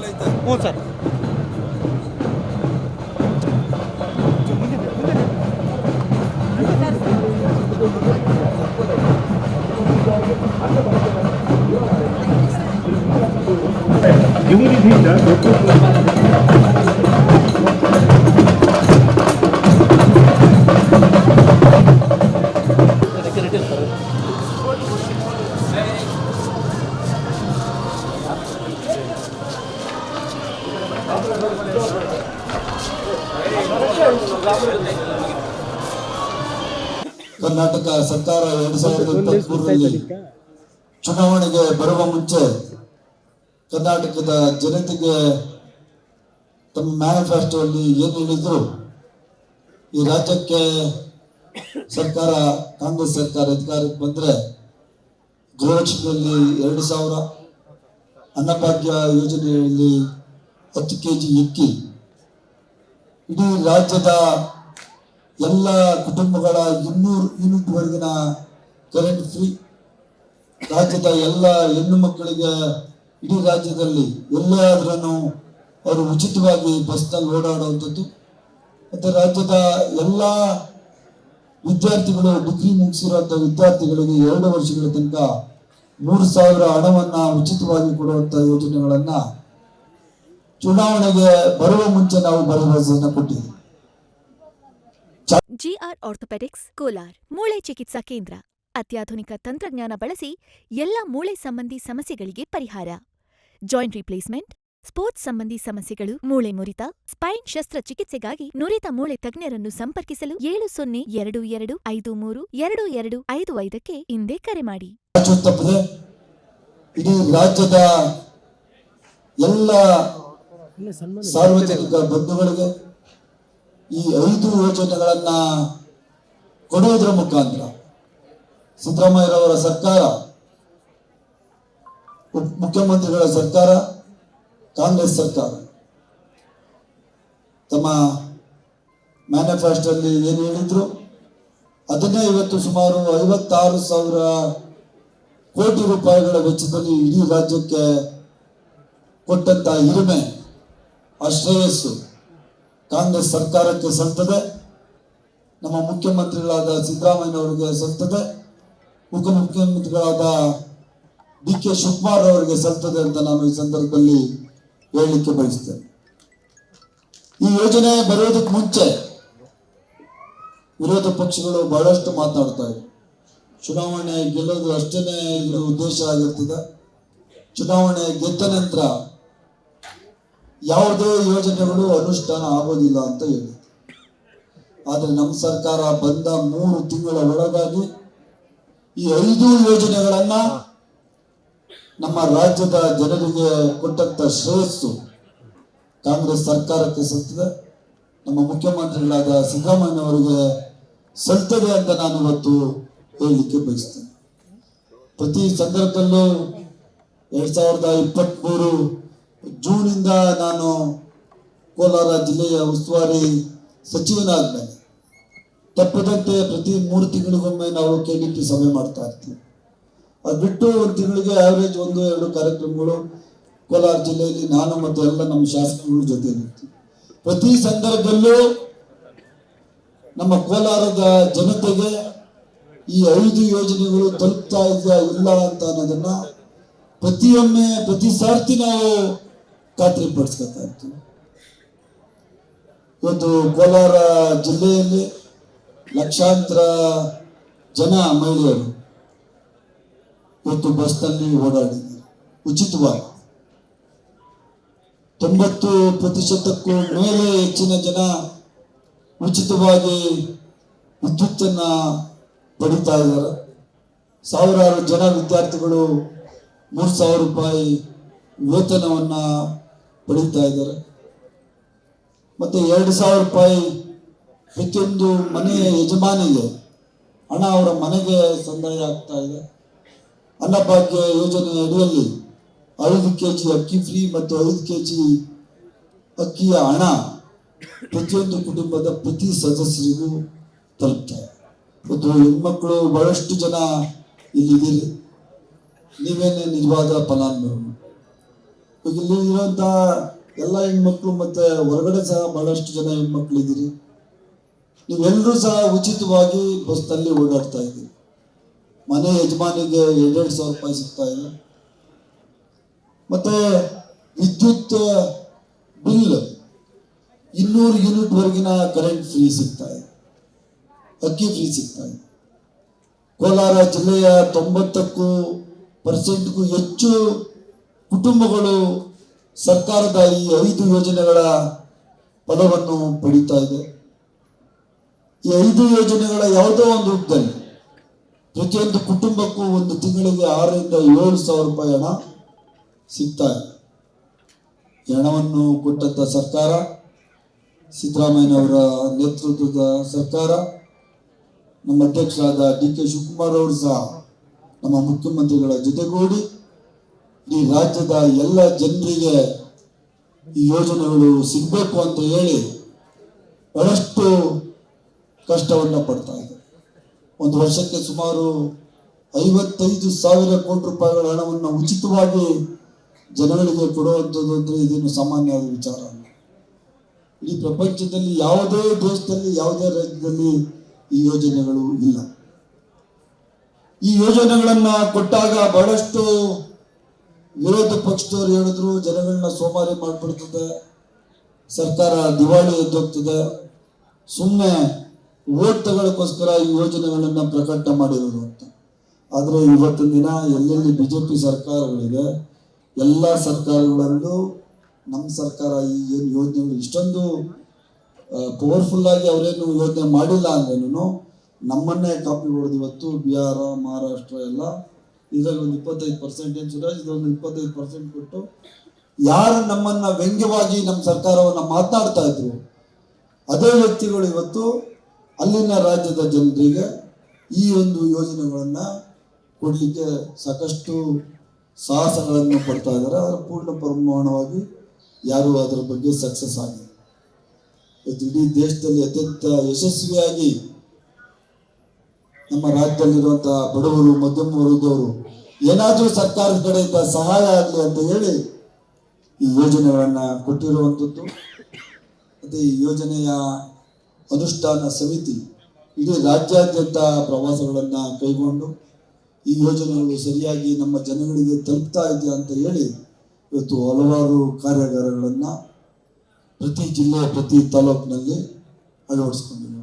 ಹ್ಞೂ ಸರ್ ಇವರಿಗಿಂತ ದೊಡ್ಡ ಕರ್ನಾಟಕ ಸರ್ಕಾರ ಎರಡ್ ಸಾವಿರದ ಇಪ್ಪತ್ಮೂರರಲ್ಲಿ ಚುನಾವಣೆಗೆ ಬರುವ ಮುಂಚೆ ಕರ್ನಾಟಕದ ಜನತೆಗೆ ತಮ್ಮ ಮ್ಯಾನಿಫೆಸ್ಟೋಲ್ಲಿ ಏನು ಹೇಳಿದ್ರು, ಈ ರಾಜ್ಯಕ್ಕೆ ಸರ್ಕಾರ, ಕಾಂಗ್ರೆಸ್ ಸರ್ಕಾರ ಅಧಿಕಾರಕ್ಕೆ ಬಂದ್ರೆ ಗೃಹಲಕ್ಷ್ಮಿಯಲ್ಲಿ ಎರಡು ಸಾವಿರ, ಅನ್ನಭಾಗ್ಯ ಯೋಜನೆಯಲ್ಲಿ ಹತ್ತು ಕೆ ಜಿ ಅಕ್ಕಿ ಇಡೀ ರಾಜ್ಯದ ಎಲ್ಲ ಕುಟುಂಬಗಳ ಇನ್ನೂರು ಯೂನಿಟ್ವರೆಗಿನ ಕರೆಂಟ್ ಫ್ರೀ ರಾಜ್ಯದ ಎಲ್ಲ ಹೆಣ್ಣು ಮಕ್ಕಳಿಗೆ ಇಡೀ ರಾಜ್ಯದಲ್ಲಿ ಎಲ್ಲಾದ್ರೂ ಅವರು ಉಚಿತವಾಗಿ ಬಸ್ನಲ್ಲಿ ಓಡಾಡುವಂಥದ್ದು. ಮತ್ತು ರಾಜ್ಯದ ಎಲ್ಲ ವಿದ್ಯಾರ್ಥಿಗಳು ಡಿಗ್ರಿ ಮುಗಿಸಿರುವಂಥ ವಿದ್ಯಾರ್ಥಿಗಳಿಗೆ ಎರಡು ವರ್ಷಗಳ ತನಕ ಮೂರು ಸಾವಿರ ಹಣವನ್ನು ಉಚಿತವಾಗಿ ಕೊಡುವಂಥ ಯೋಜನೆಗಳನ್ನ ಚುನಾವಣೆಗೆ ಬರುವ ಮುಂಚೆ ನಾವು ಭರವಸೆಯನ್ನು ಕೊಟ್ಟಿದ್ದೀವಿ ಜಿಆರ್ ಆರ್ಥೋಪೆಡಿಕ್ಸ್ ಕೋಲಾರ್ ಮೂಳೆ ಚಿಕಿತ್ಸಾ ಕೇಂದ್ರ. ಅತ್ಯಾಧುನಿಕ ತಂತ್ರಜ್ಞಾನ ಬಳಸಿ ಎಲ್ಲ ಮೂಳೆ ಸಂಬಂಧಿ ಸಮಸ್ಯೆಗಳಿಗೆ ಪರಿಹಾರ. ಜಾಯಿಂಟ್ ರಿಪ್ಲೇಸ್ಮೆಂಟ್ ಸ್ಪೋರ್ಟ್ಸ್ ಸಂಬಂಧಿ ಸಮಸ್ಯೆಗಳು ಮೂಳೆ ಮುರಿತ ಸ್ಪೈನ್ ಶಸ್ತ್ರಚಿಕಿತ್ಸೆಗಾಗಿ ನುರಿತ ಮೂಳೆ ತಜ್ಞರನ್ನು ಸಂಪರ್ಕಿಸಲು ಏಳು ಸೊನ್ನೆ ಎರಡು ಎರಡು ಐದು ಮೂರು ಎರಡು ಎರಡು ಐದು ಐದಕ್ಕೆ ಹಿಂದೆ ಕರೆ ಮಾಡಿ. ಇಡೀ ರಾಜ್ಯದ ಎಲ್ಲ ಸಾರ್ವಜನಿಕ ಬಂಧುಗಳಿಗೆ ಈ ಐದು ಯೋಜನೆಗಳನ್ನ ಕೊಡುವುದರ ಮುಖಾಂತರ ಸಿದ್ದರಾಮಯ್ಯರವರ ಸರ್ಕಾರ ಮುಖ್ಯಮಂತ್ರಿಗಳ ಸರ್ಕಾರ, ಕಾಂಗ್ರೆಸ್ ಸರ್ಕಾರ ತಮ್ಮ ಮ್ಯಾನಿಫೆಸ್ಟೋಲ್ಲಿ ಏನು ಹೇಳಿದ್ರು? ಅದನ್ನೇ ಇವತ್ತು ಸುಮಾರು ಐವತ್ತಾರು ಸಾವಿರ ಕೋಟಿ ರೂಪಾಯಿಗಳ ವೆಚ್ಚದಲ್ಲಿ ಇಡೀ ರಾಜ್ಯಕ್ಕೆ ಕೊಟ್ಟಂತ ಹಿರಿಮೆ. ಆ ಕಾಂಗ್ರೆಸ್ ಸರ್ಕಾರಕ್ಕೆ ಸಲ್ತದೆ ನಮ್ಮ ಮುಖ್ಯಮಂತ್ರಿಗಳಾದ ಸಿದ್ದರಾಮಯ್ಯನವರಿಗೆ ಸಲ್ತದೆ ಉಪಮುಖ್ಯಮಂತ್ರಿಗಳಾದ ಡಿ ಕೆ ಶಿವಕುಮಾರ್ ಅವರಿಗೆ ಸಲ್ತದೆ ಅಂತ ನಾನು ಈ ಸಂದರ್ಭದಲ್ಲಿ ಹೇಳಲಿಕ್ಕೆ ಬಯಸ್ತೇನೆ. ಈ ಯೋಜನೆ ಬರೋದಕ್ಕೆ ಮುಂಚೆ ವಿರೋಧ ಪಕ್ಷಗಳು ಬಹಳಷ್ಟು ಮಾತನಾಡ್ತಾ ಇವೆ ಚುನಾವಣೆ ಗೆಲ್ಲೋದು ಅಷ್ಟೇನೆ ಉದ್ದೇಶ ಆಗಿರ್ತದೆ. ಚುನಾವಣೆ ಗೆದ್ದ ನಂತರ ಯಾವುದೇ ಯೋಜನೆಗಳು ಅನುಷ್ಠಾನ ಆಗೋದಿಲ್ಲ ಅಂತ ಹೇಳಿದ್ರು ಆದರೆ ನಮ್ಮ ಸರ್ಕಾರ ಬಂದ ಮೂರು ತಿಂಗಳ ಒಳಗಾಗಿ ಈ ಐದು ಯೋಜನೆಗಳನ್ನ ನಮ್ಮ ರಾಜ್ಯದ ಜನರಿಗೆ ಕೊಟ್ಟಂತ ಶ್ರೇಯಸ್ಸು ಕಾಂಗ್ರೆಸ್ ಸರ್ಕಾರಕ್ಕೆ ಸಲ್ತದೆ ನಮ್ಮ ಮುಖ್ಯಮಂತ್ರಿಗಳಾದ ಸಿದ್ದರಾಮಯ್ಯನವರಿಗೆ ಸಲ್ತದೆ ಅಂತ ನಾನು ಇವತ್ತು ಹೇಳಲಿಕ್ಕೆ ಬಯಸ್ತೇನೆ. ಪ್ರತಿ ಸಂದರ್ಭದಲ್ಲೂ ಎರಡ್ ಸಾವಿರದ ಇಪ್ಪತ್ತ್ಮೂರು ಜೂನಿಂದ ನಾನು ಕೋಲಾರ ಜಿಲ್ಲೆಯ ಉಸ್ತುವಾರಿ ಸಚಿವನಾದ್ಮೇಲೆ ತಪ್ಪದಂತೆ ಪ್ರತಿ ಮೂರು ತಿಂಗಳಿಗೊಮ್ಮೆ ನಾವು ಕೆ ಡಿ ಪಿ ಸಭೆ ಮಾಡ್ತಾ ಇರ್ತೀವಿ. ಅದು ಬಿಟ್ಟು ಒಂದು ತಿಂಗಳಿಗೆ ಆವರೇಜ್ ಒಂದು, ಎರಡು ಕಾರ್ಯಕ್ರಮಗಳು ಕೋಲಾರ ಜಿಲ್ಲೆಯಲ್ಲಿ ನಾನು ಮತ್ತು ಎಲ್ಲ ನಮ್ಮ ಶಾಸಕರುಗಳ ಜೊತೆ ಇರ್ತೀವಿ. ಪ್ರತಿ ಸಂದರ್ಭದಲ್ಲೂ ನಮ್ಮ ಕೋಲಾರದ ಜನತೆಗೆ ಈ ಐದು ಯೋಜನೆಗಳು ತಲುಪ್ತಾ ಇದೆಯಾ ಇಲ್ಲ ಅಂತ ಅನ್ನೋದನ್ನ ಪ್ರತಿಯೊಮ್ಮೆ, ಪ್ರತಿ ಸಾರ್ತಿ ನಾವು ಖಾತ್ರಿ ಪಡಿಸ್ಕೊತಾ ಇರ್ತೀವಿ ಇವತ್ತು ಕೋಲಾರ ಜಿಲ್ಲೆಯಲ್ಲಿ ಲಕ್ಷಾಂತರ ಜನ ಮಹಿಳೆಯರು ಇವತ್ತು ಬಸ್ನಲ್ಲಿ ಓಡಾಡಿದ್ದಾರೆ. ಉಚಿತವಾಗಿ. ತೊಂಬತ್ತು ಪ್ರತಿಶತಕ್ಕೂ ಮೇಲೆ ಹೆಚ್ಚಿನ ಜನ ಉಚಿತವಾಗಿ ವಿದ್ಯುತ್ತನ್ನ ಪಡಿತಾ ಇದ್ದಾರೆ. ಸಾವಿರಾರು ಜನ ವಿದ್ಯಾರ್ಥಿಗಳು ಮೂರು ಸಾವಿರ ರೂಪಾಯಿ ವೇತನವನ್ನ ಪಡೀತಾ ಇದ್ದಾರೆ. ಮತ್ತೆ ಎರಡು ಸಾವಿರ ರೂಪಾಯಿ ಪ್ರತಿಯೊಂದು ಮನೆಯ ಯಜಮಾನಿಗೆ ಹಣ ಅವರ ಮನೆಗೆ ಸಂದಾಯ ಆಗ್ತಾ ಇದೆ. ಅನ್ನಭಾಗ್ಯ ಯೋಜನೆ ಅಡಿಯಲ್ಲಿ ಐದು ಕೆ ಜಿ ಅಕ್ಕಿ ಫ್ರೀ ಮತ್ತು ಐದು ಕೆ ಜಿ ಅಕ್ಕಿಯ ಹಣ ಪ್ರತಿಯೊಂದು ಕುಟುಂಬದ ಪ್ರತಿ ಸದಸ್ಯರಿಗೂ ತಲುಪ್ತಾರೆ ಮತ್ತು ಹೆಣ್ಮಕ್ಳು ಬಹಳಷ್ಟು ಜನ ಇಲ್ಲಿದ್ದೀರಿ. ನೀವೇನೇ ನಿಜವಾದ ಫಲಾನುಭವಿ ಇಲ್ಲಿ ಇರುವಂತ ಎಲ್ಲ ಹೆಣ್ಮಕ್ಳು ಮತ್ತೆ ಹೊರಗಡೆ ಸಹ ಬಹಳಷ್ಟು ಜನ ಹೆಣ್ಮಕ್ಳು ಇದ್ದೀರಿ. ನೀವೆಲ್ಲರೂ ಸಹ ಉಚಿತವಾಗಿ ಬಸ್ನಲ್ಲಿ ಓಡಾಡ್ತಾ ಇದ್ದೀರಿ. ಮನೆ ಯಜಮಾನಿಗೆ ಎರಡೆರಡು ಸಾವಿರ ರೂಪಾಯಿ ಸಿಗ್ತಾ ಇದೆ. ಮತ್ತೆ ವಿದ್ಯುತ್ ಬಿಲ್ ಇನ್ನೂರು ಯೂನಿಟ್ ವರೆಗಿನ ಕರೆಂಟ್ ಫ್ರೀ ಸಿಗ್ತಾ ಇದೆ. ಅಕ್ಕಿ ಫ್ರೀ ಸಿಗ್ತಾ ಇದೆ. ಕೋಲಾರ ಜಿಲ್ಲೆಯ ತೊಂಬತ್ತಕ್ಕೂ ಪರ್ಸೆಂಟ್ಗೂ ಹೆಚ್ಚು ಕುಟುಂಬಗಳು ಸರ್ಕಾರದ ಈ ಐದು ಯೋಜನೆಗಳ ಪದವನ್ನು ಪಡೀತಾ ಇದೆ. ಈ ಐದು ಯೋಜನೆಗಳ ಯಾವುದೋ ಒಂದು ರೂಪದಲ್ಲಿ ಪ್ರತಿಯೊಂದು ಕುಟುಂಬಕ್ಕೂ ಒಂದು ತಿಂಗಳಿಗೆ ಆರರಿಂದ ಏಳು ಸಾವಿರ ರೂಪಾಯಿ ಹಣ ಸಿಗ್ತಾ ಇದೆ. ಹಣವನ್ನು ಕೊಟ್ಟಂತ ಸರ್ಕಾರ, ಸಿದ್ದರಾಮಯ್ಯನವರ ನೇತೃತ್ವದ ಸರ್ಕಾರ, ನಮ್ಮ ಅಧ್ಯಕ್ಷರಾದ ಡಿ ಕೆ ಶಿವಕುಮಾರ್ ಅವರು ಸಹ ನಮ್ಮ ಮುಖ್ಯಮಂತ್ರಿಗಳ ಜೊತೆಗೂಡಿ ಈ ರಾಜ್ಯದ ಎಲ್ಲ ಜನರಿಗೆ ಈ ಯೋಜನೆಗಳು ಸಿಗಬೇಕು ಅಂತ ಹೇಳಿ ಬಹಳಷ್ಟು ಕಷ್ಟವನ್ನು ಪಡ್ತಾ ಇದೆ. ಒಂದು ವರ್ಷಕ್ಕೆ ಸುಮಾರು ಐವತ್ತೈದು ಸಾವಿರ ಕೋಟಿ ರೂಪಾಯಿಗಳ ಹಣವನ್ನು ಉಚಿತವಾಗಿ ಜನಗಳಿಗೆ ಕೊಡುವಂಥದ್ದು ಅಂದ್ರೆ ಇದೇನು ಸಾಮಾನ್ಯವಾದ ವಿಚಾರ ಅಲ್ಲ. ಇಡೀ ಪ್ರಪಂಚದಲ್ಲಿ ಯಾವುದೇ ದೇಶದಲ್ಲಿ, ಯಾವುದೇ ರಾಜ್ಯದಲ್ಲಿ ಈ ಯೋಜನೆಗಳು ಇಲ್ಲ. ಈ ಯೋಜನೆಗಳನ್ನು ಕೊಟ್ಟಾಗ ಬಹಳಷ್ಟು ವಿರೋಧ ಪಕ್ಷದವ್ರು ಹೇಳಿದ್ರು ಜನಗಳನ್ನ ಸೋಮಾರಿ ಮಾಡಿಬಿಡ್ತದೆ. ಸರ್ಕಾರ ದಿವಾಳಿ ಎದ್ದೋಗ್ತದೆ. ಸುಮ್ಮನೆ ಓಟ್ ತಗೊಳ್ಳೋಕ್ಕೋಸ್ಕರ ಈ ಯೋಜನೆಗಳನ್ನ ಪ್ರಕಟ ಮಾಡಿರೋದು ಅಂತ. ಆದರೆ ಇವತ್ತಿನ ದಿನ ಎಲ್ಲೆಲ್ಲಿ ಬಿಜೆಪಿ ಸರ್ಕಾರಗಳಿದೆ, ಎಲ್ಲ ಸರ್ಕಾರಗಳಲ್ಲೂ ನಮ್ಮ ಸರ್ಕಾರ ಈ ಏನು ಯೋಜನೆಗಳು ಇಷ್ಟೊಂದು ಪವರ್ಫುಲ್ ಆಗಿ ಅವರೇನು ಯೋಜನೆ ಮಾಡಿಲ್ಲ ಅಂದ್ರೇನು ನಮ್ಮನ್ನೇ ಕಾಪಿ ಹೊಡೆದು ಇವತ್ತು ಬಿಹಾರ, ಮಹಾರಾಷ್ಟ್ರ ಎಲ್ಲ ಇದರಲ್ಲಿ ಒಂದು ಇಪ್ಪತ್ತೈದು ಪರ್ಸೆಂಟ್ ಏನು ಸುರೇಶ್ ಇದೊಂದು ಇಪ್ಪತ್ತೈದು ಪರ್ಸೆಂಟ್ ಕೊಟ್ಟು ಯಾರು ನಮ್ಮನ್ನ ವ್ಯಂಗ್ಯವಾಗಿ ನಮ್ಮ ಸರ್ಕಾರವನ್ನ ಮಾತನಾಡ್ತಾ ಇದ್ರು, ಅದೇ ವ್ಯಕ್ತಿಗಳು ಇವತ್ತು ಅಲ್ಲಿನ ರಾಜ್ಯದ ಜನರಿಗೆ ಈ ಒಂದು ಯೋಜನೆಗಳನ್ನ ಕೊಡಲಿಕ್ಕೆ ಸಾಕಷ್ಟು ಸಾಹಸಗಳನ್ನು ಪಡ್ತಾ ಇದ್ದಾರೆ. ಅದರ ಪೂರ್ಣ ಪ್ರಮಾಣವಾಗಿ ಯಾರು ಅದರ ಬಗ್ಗೆ ಸಕ್ಸಸ್ ಆಗಿಲ್ಲ. ಇವತ್ತು ಇಡೀ ದೇಶದಲ್ಲಿ ಅತ್ಯಂತ ಯಶಸ್ವಿಯಾಗಿ ನಮ್ಮ ರಾಜ್ಯದಲ್ಲಿರುವಂತಹ ಬಡವರು, ಮಧ್ಯಮ ವರ್ಗದವರು, ಏನಾದರೂ ಸರ್ಕಾರದ ಕಡೆಯಿಂದ ಸಹಾಯ ಆಗಲಿ ಅಂತ ಹೇಳಿ ಈ ಯೋಜನೆಗಳನ್ನ ಕೊಟ್ಟಿರುವಂಥದ್ದು. ಮತ್ತೆ ಈ ಯೋಜನೆಯ ಅನುಷ್ಠಾನ ಸಮಿತಿ ಇಡೀ ರಾಜ್ಯಾದ್ಯಂತ ಪ್ರವಾಸಗಳನ್ನ ಕೈಗೊಂಡು ಈ ಯೋಜನೆಗಳು ಸರಿಯಾಗಿ ನಮ್ಮ ಜನಗಳಿಗೆ ತಲುಪ್ತಾ ಇದೆಯಾ ಅಂತ ಹೇಳಿ ಇವತ್ತು ಹಲವಾರು ಕಾರ್ಯಾಗಾರಗಳನ್ನ ಪ್ರತಿ ಜಿಲ್ಲೆ, ಪ್ರತಿ ತಾಲೂಕಿನಲ್ಲಿ ಅಳವಡಿಸ್ಕೊಂಡಿದ್ದಾರೆ